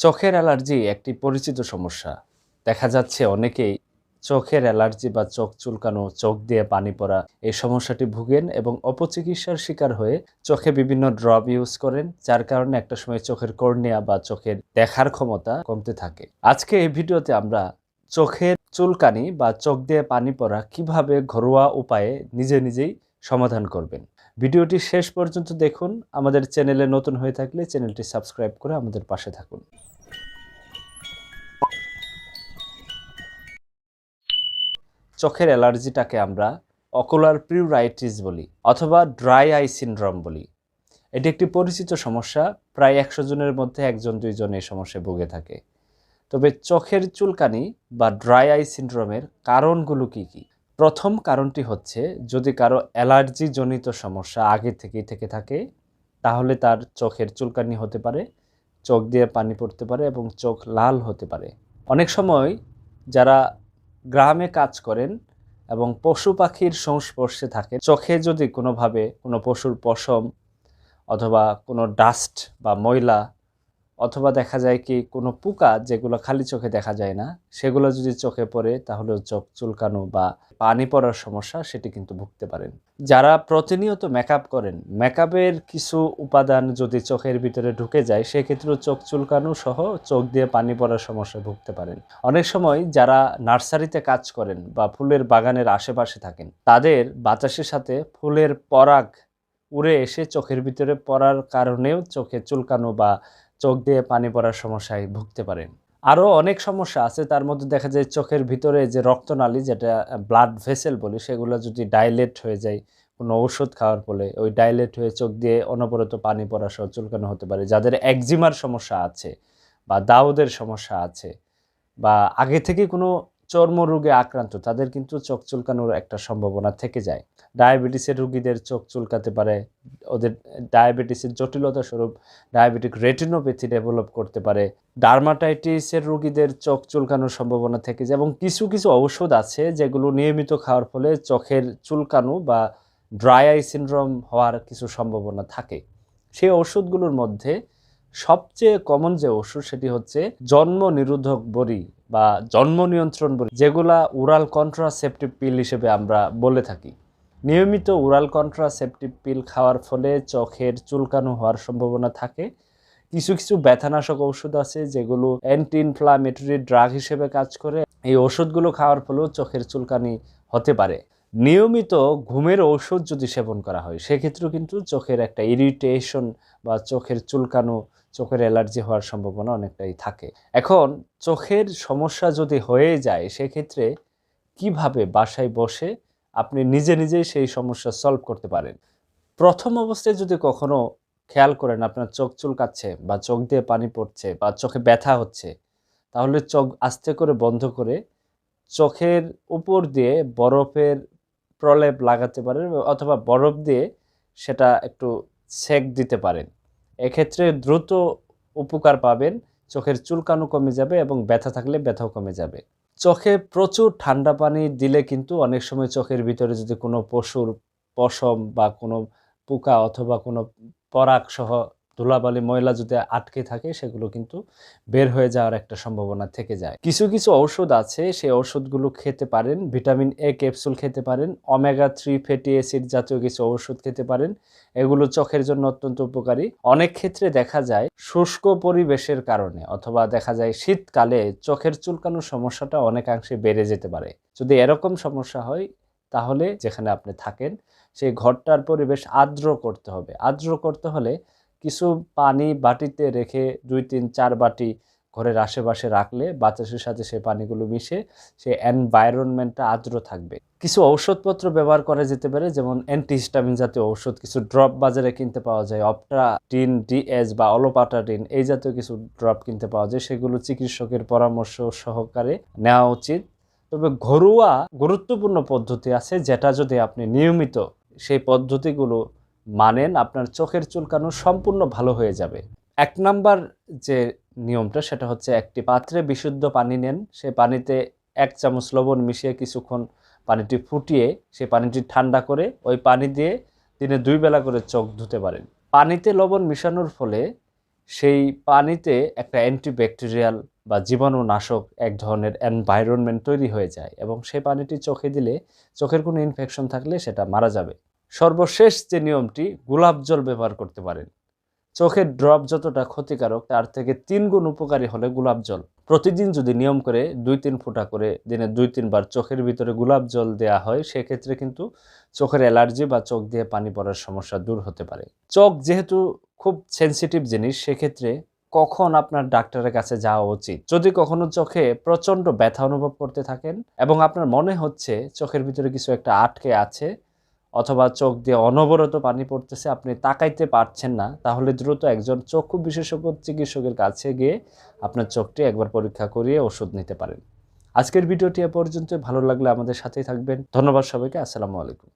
চোখের অ্যালার্জি একটি পরিচিত সমস্যা। দেখা যাচ্ছে অনেকেই চোখের অ্যালার্জি বা চোখ চুলকানো, চোখ দিয়ে পানি পড়া, এই সমস্যাটি ভুগেন এবং অপচিকিৎসার শিকার হয়ে চোখে বিভিন্ন ড্রপ ইউজ করেন, যার কারণে একটা সময় চোখের কর্নিয়া বা চোখের দেখার ক্ষমতা কমতে থাকে। আজকে এই ভিডিওতে আমরা চোখের চুলকানি বা চোখ দিয়ে পানি পড়া কীভাবে ঘরোয়া উপায়ে নিজে নিজেই সমাধান করবেন। ভিডিওটি শেষ পর্যন্ত দেখুন। আমাদের চ্যানেলে নতুন হয়ে থাকলে চ্যানেলটি সাবস্ক্রাইব করে আমাদের পাশে থাকুন। চোখের অ্যালার্জিটাকে আমরা অকুলার প্রিউরাইটিস বলি অথবা ড্রাই আই সিনড্রোম বলি। এটি একটি পরিচিত সমস্যা, প্রায় একশো জনের মধ্যে একজন, দুইজন এই সমস্যায় ভুগে থাকে। তবে চোখের চুলকানি বা ড্রাই আই সিনড্রোমের কারণগুলো কি কি? প্রথম কারণটি হচ্ছে, যদি কারও অ্যালার্জি জনিত সমস্যা আগে থেকেই থেকে থাকে, তাহলে তার চোখের চুলকানি হতে পারে, চোখ দিয়ে পানি পড়তে পারে এবং চোখ লাল হতে পারে। অনেক সময় যারা গ্রামে কাজ করেন এবং পশু পাখির সংস্পর্শে থাকে চোখে যদি কোনোভাবে কোনো পশুর পশম অথবা কোনো ডাস্ট বা ময়লা অথবা দেখা যায় কি কোনো পোকা যেগুলো খালি চোখে দেখা যায় না, সেগুলো যদি চোখে পড়ে তাহলেও চোখ চুলকানো বা পানি পড়ার সমস্যা সেটি কিন্তু ভুগতে পারেন। যারা প্রতিনিয়ত মেকআপ করেন মেকআপের কিছু উপাদান যদি চোখের ভিতরে ঢুকে যায়, সেক্ষেত্রেও চোখ চুলকানো সহ চোখ দিয়ে পানি পড়ার সমস্যা ভুগতে পারেন। অনেক সময় যারা নার্সারিতে কাজ করেন বা ফুলের বাগানের আশেপাশে থাকেন, তাদের বাতাসের সাথে ফুলের পরাগ উড়ে এসে চোখের ভিতরে পড়ার কারণেও চোখে চুলকানো বা চোখ দিয়ে পানি পড়ার সমস্যায় ভুগতে পারেন। আরও অনেক সমস্যা আছে, তার মধ্যে দেখা যায় চোখের ভিতরে যে রক্তনালী, যেটা ব্লাড ভেসেল বলি, সেগুলো যদি ডাইলেট হয়ে যায়, কোনো ওষুধ খাওয়ার ফলে, ওই ডাইলেট হয়ে চোখ দিয়ে অনবরত পানি পড়া সহ চুলকানো হতে পারে। যাদের একজিমার সমস্যা আছে বা দাউদের সমস্যা আছে বা আগে থেকে কোনো চর্মরোগে আক্রান্ত, তাদের কিন্তু চোখ চুলকানোর একটা সম্ভাবনা থেকে যায়। ডায়াবেটিসের রুগীদের চোখ চুলকাতে পারে, ওদের ডায়াবেটিসের জটিলতা স্বরূপ ডায়াবেটিক রেটিনোপ্যাথি ডেভেলপ করতে পারে। ডার্মাটাইটিসের রুগীদের চোখ চুলকানোর সম্ভাবনা থেকে যায় এবং কিছু কিছু ঔষধ আছে যেগুলো নিয়মিত খাওয়ার ফলে চোখের চুলকানো বা ড্রাই আই সিনড্রোম হওয়ার কিছু সম্ভাবনা থাকে। সেই ওষুধগুলোর মধ্যে সবচেয়ে কমন যে ওষুধ সেটি হচ্ছে জন্ম নিরোধক বড়ি। বা জন্ম নিয়ন্ত্রণ বলি, যেগুলা উরাল কন্ট্রাসেপটিভ পিল হিসেবে আমরা বলে থাকি। নিয়মিত উরাল কন্ট্রাসেপটিভ পিল খাওয়ার ফলে চোখের চুলকানো হওয়ার সম্ভাবনা থাকে। কিছু কিছু ব্যথানাশক ওষুধ আছে যেগুলো অ্যান্টি ইনফ্লামেটরি ড্রাগ হিসেবে কাজ করে। এই ওষুধগুলো খাওয়ার ফলেও চোখের চুলকানি হতে পারে। নিয়মিত ঘুমের ঔষধ যদি সেবন করা হয়, সেক্ষেত্রেও কিন্তু চোখের একটা ইরিটেশন বা চোখের চুলকানো, চোখের অ্যালার্জি হওয়ার সম্ভাবনা অনেকটাই থাকে। এখন চোখের সমস্যা যদি হয়ে যায়, সেক্ষেত্রে কীভাবে বাসায় বসে আপনি নিজে নিজেই সেই সমস্যা সলভ করতে পারেন? প্রথম অবস্থায় যদি কখনো খেয়াল করেন আপনার চোখ চুলকাচ্ছে বা চোখ দিয়ে পানি পড়ছে বা চোখে ব্যথা হচ্ছে, তাহলে চোখ আস্তে করে বন্ধ করে চোখের উপর দিয়ে বরফের প্রলেপ লাগাতে পারেন অথবা বরফ দিয়ে সেটা একটু সেক দিতে পারেন। এক্ষেত্রে দ্রুত উপকার পাবেন, চোখের চুলকানো কমে যাবে এবং ব্যথা থাকলে ব্যথাও কমে যাবে। চোখে প্রচুর ঠান্ডা পানি দিলে কিন্তু অনেক সময় চোখের ভিতরে যদি কোনো পশুর পশম বা কোনো পোকা অথবা কোনো পরাগ সহ ধুলাবালি ময়লা যদি আটকে থাকে, সেগুলো কিন্তু বের হয়ে যাওয়ার একটা সম্ভাবনা থেকে যায়। কিছু কিছু ঔষধ আছে, সেই ঔষধগুলো খেতে পারেন। ভিটামিন এ ক্যাপসুল খেতে পারেন। অমেগা থ্রি ফ্যাটি অ্যাসিড জাতীয় কিছু ঔষধ খেতে পারেন। এগুলো চোখের জন্য অত্যন্ত উপকারী। অনেক ক্ষেত্রে দেখা যায় শুষ্ক পরিবেশের কারণে অথবা দেখা যায় শীতকালে চোখের চুলকানোর সমস্যাটা অনেকাংশে বেড়ে যেতে পারে। যদি এরকম সমস্যা হয়, তাহলে যেখানে আপনি থাকেন, সেই ঘরটার পরিবেশ আর্দ্র করতে হবে। আর্দ্র করতে হলে কিছু পানি বাটিতে রেখে দুই তিন চার বাটি ঘরের আশেপাশে রাখলে বাতাসের সাথে সেই পানিগুলো মিশে সে এনভায়রনমেন্টটা আর্দ্র থাকবে। কিছু ঔষধপত্র ব্যবহার করা যেতে পারে, যেমন অ্যান্টিহিস্টামিন জাতীয় ঔষধ, কিছু ড্রপ বাজারে কিনতে পাওয়া যায় অপটাটিন ডিএস বা অলোপাটাটিন এই জাতীয় কিছু ড্রপ কিনতে পাওয়া যায়, সেগুলো চিকিৎসকের পরামর্শ সহকারে নেওয়া উচিত। তবে ঘরোয়া গুরুত্বপূর্ণ পদ্ধতি আছে, যেটা যদি আপনি নিয়মিত সেই পদ্ধতিগুলো মানেন আপনার চোখের চুলকানো সম্পূর্ণ ভালো হয়ে যাবে। এক নাম্বার যে নিয়মটা সেটা হচ্ছে একটি পাত্রে বিশুদ্ধ পানি নেন। সে পানিতে এক চামচ লবণ মিশিয়ে কিছুক্ষণ পানিটি ফুটিয়ে সেই পানিটি ঠান্ডা করে ওই পানি দিয়ে দিনে দুই বেলা করে চোখ ধুতে পারেন। পানিতে লবণ মিশানোর ফলে সেই পানিতে একটা অ্যান্টিব্যাকটেরিয়াল বা জীবাণুনাশক এক ধরনের এনভায়রনমেন্ট তৈরি হয়ে যায় এবং সেই পানিটি চোখে দিলে চোখের কোনো ইনফেকশন থাকলে সেটা মারা যাবে। সর্বশেষ যে নিয়মটি গোলাপ জল ব্যবহার করতে পারেন। চোখের ড্রপ যতটা ক্ষতিকারক, তার থেকে তিন গুণ উপকারী হলে গোলাপ জল। প্রতিদিন যদি নিয়ম করে দুই তিন ফোঁটা করে দিনে দুই তিনবার চোখের ভিতরে গোলাপ জল দেওয়া হয়, সেক্ষেত্রে কিন্তু চোখের অ্যালার্জি বা চোখ দিয়ে পানি পড়ার সমস্যা দূর হতে পারে। চোখ যেহেতু খুব সেনসিটিভ জিনিস, সেক্ষেত্রে কখন আপনার ডাক্তারের কাছে যাওয়া উচিত? যদি কখনো চোখে প্রচণ্ড ব্যথা অনুভব করতে থাকেন এবং আপনার মনে হচ্ছে চোখের ভিতরে কিছু একটা আটকে আছে অথবা চোখ দিয়ে অনবরত পানি পড়তেছে, আপনি তাকাইতে পারছেন না, তাহলে দ্রুত একজন চক্ষু বিশেষজ্ঞ চিকিৎসকের কাছে গিয়ে আপনার চোখটি একবার পরীক্ষা করিয়ে ওষুধ নিতে পারেন। আজকের ভিডিওটি এ পর্যন্ত ভালো লাগলে আমাদের সাথেই থাকবেন। ধন্যবাদ সবাইকে, আসসালামু আলাইকুম।